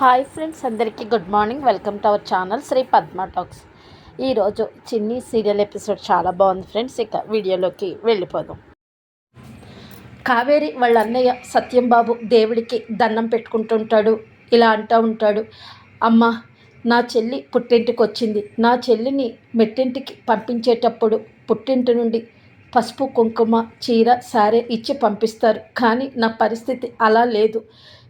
Hi friends అందరికీ good morning welcome to our channel Shri Padma talks ఈరోజు Chinni serial episode చాలా బాగుంది friends ఇక వీడియోలోకి వెళ్ళిపోదాం. కావేరి వాళ్ళ అన్నయ్య సత్యం బాబు దేవుడికి దండం పెట్టుకుంటుంటాడు. ఇలా అంటూ ఉంటాడు. అమ్మ నా చెల్లి పుట్టింటికి వచ్చింది. నా చెల్లిని మెట్టింటికి పంపించేటప్పుడు పుట్టింటి నుండి పసుపు కుంకుమ చీర సారే ఇచ్చి పంపిస్తారు. కానీ నా పరిస్థితి అలా లేదు.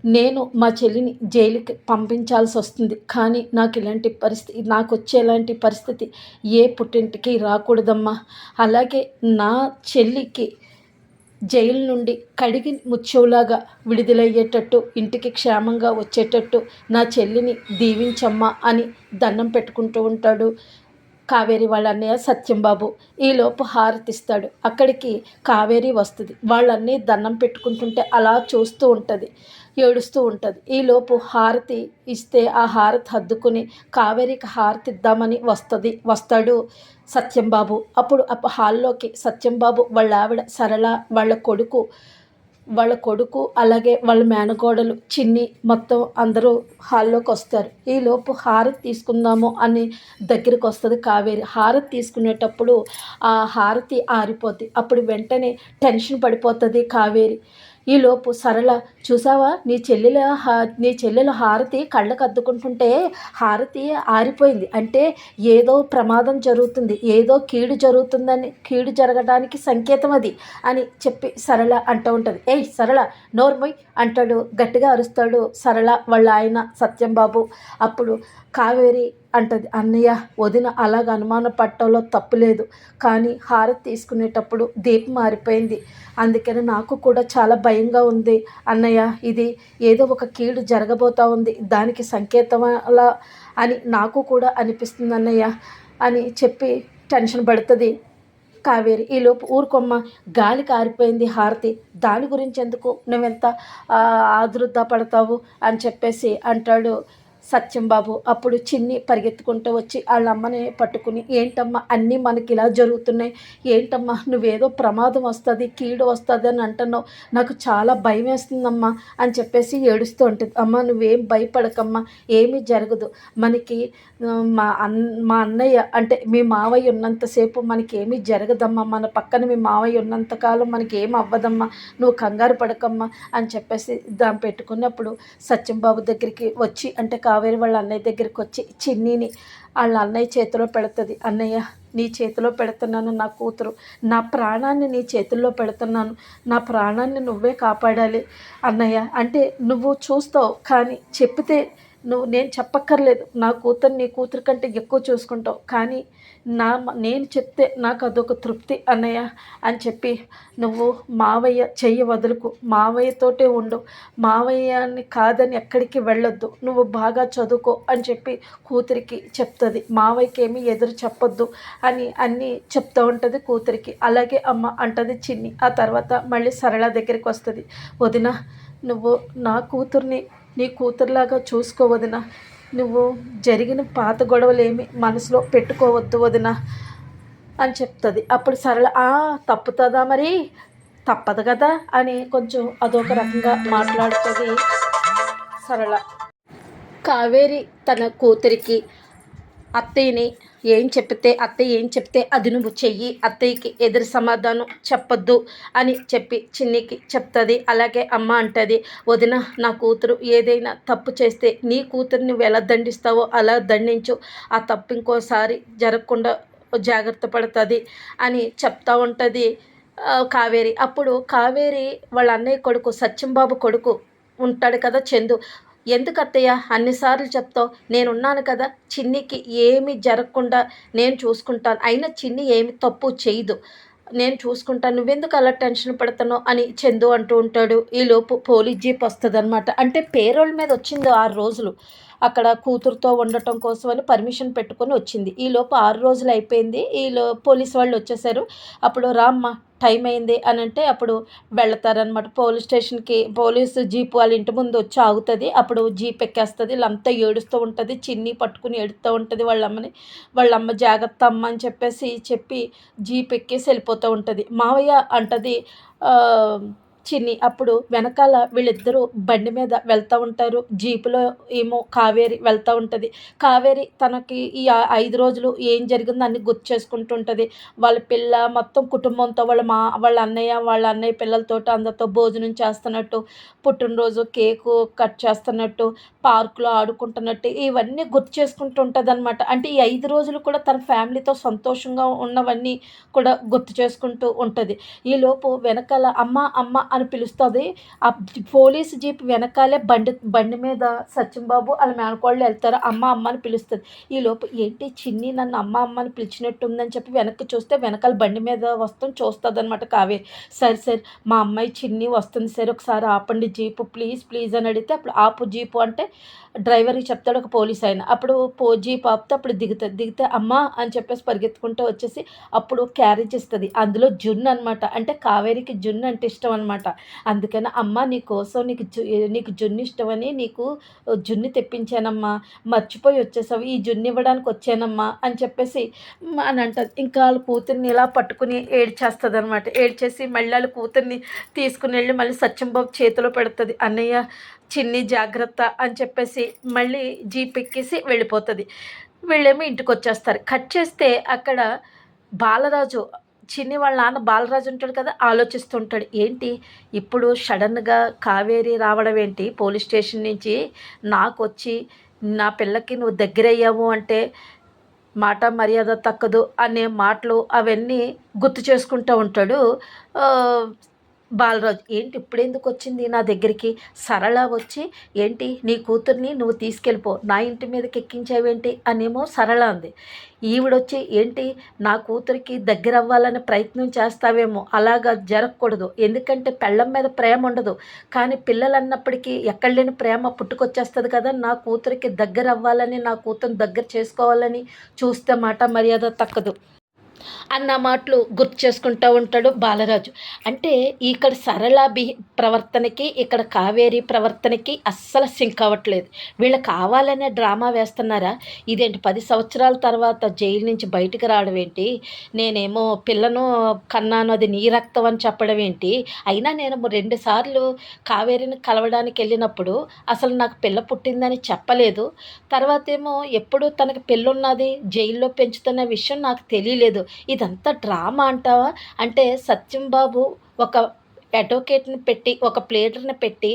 నేను మా చెల్లిని జైలుకి పంపించాల్సి వస్తుంది. కానీ నాకు ఇలాంటి పరిస్థితి నాకు వచ్చేలాంటి పరిస్థితి ఏ పుట్టింటికి రాకూడదమ్మా. అలాగే నా చెల్లికి జైలు నుండి కడిగి ముచ్చోలాగా విడుదలయ్యేటట్టు ఇంటికి క్షేమంగా వచ్చేటట్టు నా చెల్లిని దీవించమ్మా అని దండం పెట్టుకుంటూ ఉంటాడు కావేరి వాళ్ళ అన్నయ్య సత్యంబాబు ఈలోపు హారతిస్తాడు. అక్కడికి కావేరి వస్తుంది. వాళ్ళన్నీ దండం పెట్టుకుంటుంటే అలా చూస్తూ ఉంటుంది. ఏడుస్తూ ఉంటుంది. ఈలోపు హారతి ఇస్తే ఆ హారతి హద్దుకుని కావేరికి హారతి ఇద్దామని వస్తుంది. వస్తాడు సత్యంబాబు. అప్పుడు అప్పుడు హాల్లోకి సత్యంబాబు వాళ్ళ ఆవిడ సరళ వాళ్ళ కొడుకు వాళ్ళ కొడుకు అలాగే వాళ్ళ మేనగోడలు చిన్ని మొత్తం అందరూ హాల్లోకి వస్తారు. ఈలోపు హారతి తీసుకుందాము అని దగ్గరికి వస్తుంది కావేరి. హారతి తీసుకునేటప్పుడు ఆ హారతి ఆరిపోద్ది. అప్పుడు వెంటనే టెన్షన్ పడిపోతుంది కావేరి. ఈలోపు సరళ చూసావా? నీ చెల్లెల నీ చెల్లెల హారతి కళ్ళకు అద్దుకుంటుంటే హారతి ఆరిపోయింది. అంటే ఏదో ప్రమాదం జరుగుతుంది ఏదో కీడు జరుగుతుందని కీడు జరగడానికి సంకేతం అది అని చెప్పి సరళ అంటూ ఉంటుంది. ఏయ్ సరళ నోర్మోయ్ అంటాడు గట్టిగా అరుస్తాడు సరళ వాళ్ళ ఆయన సత్యంబాబు. అప్పుడు కావేరి అంటది అన్నయ్య వదిన అలాగ అనుమాన పట్టంలో తప్పులేదు కానీ హారతి తీసుకునేటప్పుడు దీపం మారిపోయింది అందుకని నాకు కూడా చాలా భయంగా ఉంది. అన్నయ్య ఇది ఏదో ఒక కీడు జరగబోతా ఉంది. దానికి సంకేతమలా అని నాకు కూడా అనిపిస్తుంది అన్నయ్య అని చెప్పి టెన్షన్ పడుతుంది కావేరి. ఈలోపు ఊరుకొమ్మ గాలి కారిపోయింది హారతి. దాని గురించి ఎందుకు నువ్వెంత ఆదృత పడతావు? అని చెప్పేసి అంటాడు సత్యం బాబు అప్పుడు చిన్ని పరిగెత్తుకుంటూ వచ్చి వాళ్ళ అమ్మని పట్టుకుని ఏంటమ్మా అన్నీ మనకి ఇలా జరుగుతున్నాయి. ఏంటమ్మా నువ్వేదో ప్రమాదం వస్తుంది కీడు వస్తుంది అని అంటున్నావు. నాకు చాలా భయం వేస్తుందమ్మా అని చెప్పేసి ఏడుస్తూ ఉంటుంది. అమ్మ నువ్వేం భయపడకమ్మా ఏమీ జరగదు. మనకి మా అన్ మా అన్నయ్య అంటే మీ మావయ్య ఉన్నంతసేపు మనకి ఏమీ జరగదమ్మా. మన పక్కన మీ మావయ్య ఉన్నంతకాలం మనకి ఏం అవ్వదమ్మా. నువ్వు కంగారు పడకమ్మా అని చెప్పేసి దాన్ని పెట్టుకున్నప్పుడు సత్యంబాబు దగ్గరికి వచ్చి అంటే కావేరి వాళ్ళ అన్నయ్య దగ్గరికి వచ్చి చిన్నీని వాళ్ళ అన్నయ్య చేతిలో పెడుతుంది. అన్నయ్య నీ చేతిలో పెడుతున్నాను నా కూతురు. నా ప్రాణాన్ని నీ చేతుల్లో పెడుతున్నాను. నా ప్రాణాన్ని నువ్వే కాపాడాలి అన్నయ్య. అంటే నువ్వు చూస్తావు కానీ చెప్తే నువ్వు నేను చెప్పక్కర్లేదు. నా కూతురు నీ కూతురు కంటే ఎక్కువ చూసుకుంటావు. కానీ నా నేను చెప్తే నాకు అదొక తృప్తి అన్నయ్య అని చెప్పి నువ్వు మావయ్య చెయ్యి వదులుకు. మావయ్యతోటే ఉండు. మావయ్యని కాదని ఎక్కడికి వెళ్ళొద్దు. నువ్వు బాగా చదువుకో అని చెప్పి కూతురికి చెప్తుంది. మావయ్యకి ఏమీ ఎదురు చెప్పొద్దు అని అన్నీ చెప్తూ ఉంటుంది కూతురికి. అలాగే అమ్మ అంటది చిన్ని. ఆ తర్వాత మళ్ళీ సరళ దగ్గరికి వస్తుంది. వదిన నువ్వు నా కూతుర్ని నీ కూతురులాగా చూసుకోవదిన నువ్వు జరిగిన పాత గొడవలు ఏమి మనసులో పెట్టుకోవద్దు వదిన అని చెప్తుంది. అప్పుడు సరళ ఆ తప్పుతుందా మరి? తప్పదు కదా? అని కొంచెం అదొక రకంగా మాట్లాడుతుంది సరళ. కావేరి తన కూతురికి అత్తయ్యని ఏం చెప్తే అత్తయ్య ఏం చెప్తే అది నువ్వు చెయ్యి అత్తయ్యకి ఎదురు సమాధానం చెప్పొద్దు అని చెప్పి చిన్నికి చెప్తుంది. అలాగే అమ్మ అంటుంది వదిన నా కూతురు ఏదైనా తప్పు చేస్తే నీ కూతురు నువ్వు ఎలా దండిస్తావో అలా దండించు. ఆ తప్పు ఇంకోసారి జరగకుండా జాగ్రత్త పడుతుంది అని చెప్తా ఉంటుంది కావేరి. అప్పుడు కావేరి వాళ్ళ అన్నయ్య కొడుకు సత్యంబాబు కొడుకు ఉంటాడు కదా చందు. ఎందుకు అత్తయ్య అన్నిసార్లు చెప్తావు. నేనున్నాను కదా. చిన్నికి ఏమి జరగకుండా నేను చూసుకుంటాను. అయినా చిన్ని ఏమి తప్పు చేయదు. నేను చూసుకుంటాను. నువ్వెందుకు అలా టెన్షన్ పడుతున్నావు? అని చందు అంటూ ఉంటాడు. ఈలోపు పోలీస్ జీప్ వస్తుంది అనమాట అంటే పేరోల్ మీద వచ్చింది ఆరు రోజులు. అక్కడ కూతురుతో ఉండటం కోసం అని పర్మిషన్ పెట్టుకొని వచ్చింది. ఈలోపు ఆరు రోజులు అయిపోయింది. ఈలో పోలీస్ వాళ్ళు వచ్చేసారు. అప్పుడు రామ్మ టైం అయింది అని అంటే అప్పుడు వెళతారనమాట పోలీస్ స్టేషన్కి పోలీసు జీప్ వాళ్ళ ఇంటి ముందు వచ్చి ఆగుతుంది. అప్పుడు జీప్ ఎక్కేస్తుంది. వీళ్ళంతా ఏడుస్తూ ఉంటుంది. చిన్ని పట్టుకుని ఏడుస్తూ ఉంటుంది వాళ్ళ అమ్మని జాగ్రత్త అమ్మ అని చెప్పేసి చెప్పి జీప్ ఎక్కేసి వెళ్ళిపోతూ ఉంటుంది. మావయ్య అంటది చిన్ని అప్పుడు వెనకాల వీళ్ళిద్దరూ బండి మీద వెళ్తూ ఉంటారు. జీపులో ఏమో కావేరి వెళ్తూ ఉంటుంది. కావేరి తనకి ఈ ఐదు రోజులు ఏం జరిగిందో అన్ని గుర్తు చేసుకుంటూ ఉంటుంది. వాళ్ళ పిల్ల మొత్తం కుటుంబంతో వాళ్ళ మా వాళ్ళ అన్నయ్య వాళ్ళ అన్నయ్య పిల్లలతో అందరితో భోజనం చేస్తున్నట్టు పుట్టినరోజు కేకు కట్ చేస్తున్నట్టు పార్కులో ఆడుకుంటున్నట్టు ఇవన్నీ గుర్తు చేసుకుంటూ ఉంటుంది అనమాట అంటే ఈ ఐదు రోజులు కూడా తన ఫ్యామిలీతో సంతోషంగా ఉన్నవన్నీ కూడా గుర్తు చేసుకుంటూ ఉంటుంది. ఈలోపు వెనకాల అమ్మ అమ్మ అని పిలుస్తుంది. ఆ పోలీస్ జీప్ వెనకాలే బండి బండి మీద సత్యంబాబు వాళ్ళ మేనకోళ్ళు వెళ్తారు. అమ్మ అమ్మ అని పిలుస్తుంది. ఈలోపు ఏంటి చిన్ని నన్ను అమ్మ అమ్మ అని పిలిచినట్టు ఉందని చెప్పి వెనక్కి చూస్తే వెనకాల బండి మీద వస్తాం చూస్తుంది అనమాట కావేరి. సరే సరే మా అమ్మాయి చిన్ని వస్తుంది. సరే ఒకసారి ఆపండి జీపు ప్లీజ్ ప్లీజ్ అని అడిగితే అప్పుడు ఆపు జీపు అంటే డ్రైవర్కి చెప్తాడు ఒక పోలీస్ ఆయన. అప్పుడు పో జీప్ ఆపితే అప్పుడు దిగుతుంది. దిగితే అమ్మ అని చెప్పేసి పరిగెత్తుకుంటూ వచ్చేసి అప్పుడు క్యారేజ్ ఇస్తుంది. అందులో జున్ను అనమాట అంటే కావేరికి జున్ను అంటే ఇష్టం అనమాట అందుకని అమ్మ నీ కోసం నీకు జు నీకు జున్ను ఇష్టమని నీకు జున్ను తెప్పించానమ్మా. మర్చిపోయి వచ్చేసావు. ఈ జున్ను ఇవ్వడానికి వచ్చానమ్మా అని చెప్పేసి అని అంటారు. ఇంకా వాళ్ళ కూతుర్ని ఇలా పట్టుకుని ఏడ్చేస్తుంది అనమాట ఏడ్చేసి మళ్ళీ వాళ్ళ కూతుర్ని తీసుకుని వెళ్ళి మళ్ళీ సత్యంబాబు చేతిలో పెడుతుంది. అన్నయ్య చిన్ని జాగ్రత్త అని చెప్పేసి మళ్ళీ జీప్ ఎక్కేసి వెళ్ళిపోతుంది. వీళ్ళేమో ఇంటికి వచ్చేస్తారు కట్ చేస్తే అక్కడ బాలరాజు చిన్ని వాళ్ళ నాన్న బాలరాజు ఉంటాడు కదా ఆలోచిస్తుంటాడు ఏంటి ఇప్పుడు సడన్గా కావేరి రావడం ఏంటి? పోలీస్ స్టేషన్ నుంచి నాకు వచ్చి నా పిల్లకి నువ్వు దగ్గరయ్యావు అంటే మాట మర్యాద తక్కదు అనే మాటలు అవన్నీ గుర్తు చేసుకుంటూ ఉంటాడు. బాలరాజు ఏంటి ఇప్పుడెందుకు వచ్చింది నా దగ్గరికి? సరళ వచ్చి ఏంటి నీ కూతుర్ని నువ్వు తీసుకెళ్ళిపో నా ఇంటి మీదకి ఎక్కించావేంటి? అనేమో సరళ అంది. ఈవిడొచ్చి ఏంటి నా కూతురికి దగ్గర అవ్వాలనే ప్రయత్నం చేస్తావేమో అలాగా జరగకూడదు. ఎందుకంటే పెళ్ళం మీద ప్రేమ ఉండదు. కానీ పిల్లలు అన్నప్పటికీ ఎక్కడ లేని ప్రేమ పుట్టుకొచ్చేస్తుంది కదా నా కూతురికి దగ్గర అవ్వాలని నా కూతురు దగ్గర చేసుకోవాలని చూస్తే మాట మర్యాద తక్కదు. అన్న మాటలు గుర్తు చేసుకుంటూ ఉంటాడు బాలరాజు. అంటే ఇక్కడ సరళ బి ప్రవర్తనకి ఇక్కడ కావేరి ప్రవర్తనకి అస్సలు సింక్ అవ్వట్లేదు. వీళ్ళు కావాలనే డ్రామా వేస్తున్నారా? ఇదేంటి పది సంవత్సరాల తర్వాత జైలు నుంచి బయటకు రావడం ఏంటి? నేనేమో పిల్లను కన్నాను అది నీ రక్తం అని చెప్పడం ఏంటి? అయినా నేను రెండుసార్లు కావేరిని కలవడానికి వెళ్ళినప్పుడు అసలు నాకు పిల్ల పుట్టిందని చెప్పలేదు. తర్వాత ఏమో ఎప్పుడు తనకు పెళ్ళున్నది జైల్లో పెంచుతున్న విషయం నాకు తెలియలేదు. ఇదంతా డ్రామా అంటావా? అంటే సత్యం బాబు ఒక అడ్వకేట్ని పెట్టి ఒక ప్లేటర్ని పెట్టి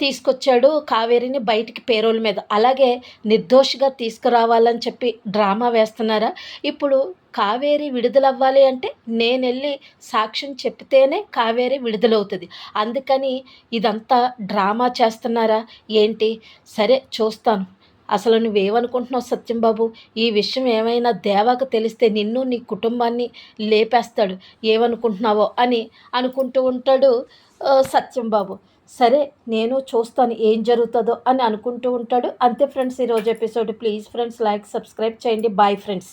తీసుకొచ్చాడు కావేరిని బయటికి పేరోల మీద. అలాగే నిర్దోషిగా తీసుకురావాలని చెప్పి డ్రామా వేస్తున్నారా? ఇప్పుడు కావేరి విడుదలవ్వాలి అంటే నేను వెళ్ళి సాక్ష్యం చెప్తేనే కావేరి విడుదలవుతుంది. అందుకని ఇదంతా డ్రామా చేస్తున్నారా? ఏంటి? సరే చూస్తాను. అసలు నువ్వేమనుకుంటున్నావు సత్యం బాబు? ఈ విషయం ఏమైనా దేవాకు తెలిస్తే నిన్ను నీ కుటుంబాన్ని లేపేస్తాడు. ఏమనుకుంటున్నావో అని అనుకుంటూ ఉంటాడు సత్యం బాబు. సరే నేను చూస్తాను ఏం జరుగుతుందో అని అనుకుంటూ ఉంటాడు. అంతే ఫ్రెండ్స్ ఈరోజు episode. Please friends like subscribe చేయండి. Bye friends.